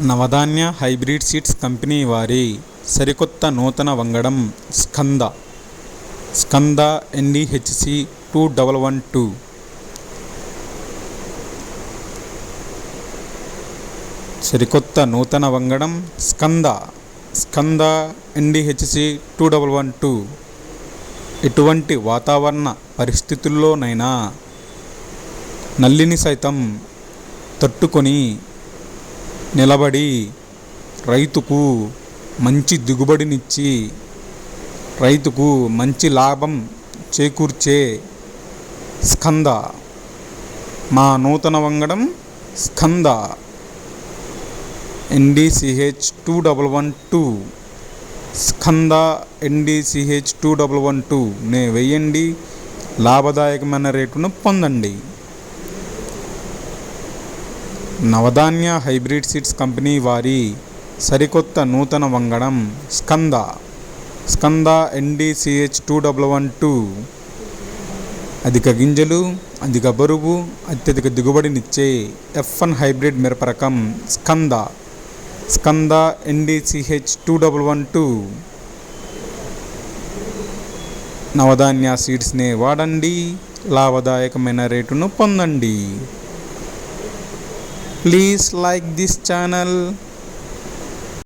Navadhanya hybrid seeds company వారి సరికొత్త నూతన వంగడం Skanda. Skanda NDHC two double one two. సరికొత్త నూతన వంగడం Skanda. Skanda NDHC two double one two. ఎటువంటి వాతావరణ పరిస్థితుల్లోనైనా నల్లిని సైతం తట్టుకొని నిలబడి రైతుకు మంచి దిగుబడినిచ్చి రైతుకు మంచి లాభం చేకూర్చే స్కంద. మా నూతన వంగడం Skanda. NDCH two double one two. Skanda NDCH two double one two. నే వెయ్యండి. లాభదాయకమైన రేటును పొందండి. నవధాన్య హైబ్రిడ్ సీడ్స్ కంపెనీ వారి సరికొత్త నూతన వంగడం Skanda. Skanda NDCH two double one two. అధిక గింజలు అధిక బరువు అత్యధిక దిగుబడినిచ్చే ఎఫ్ వన్ హైబ్రిడ్ మిరప రకం Skanda Skanda NDCH two double one two. Navadhanya సీడ్స్నే వాడండి లాభదాయకమైన రేటును పొందండి. please like this channel.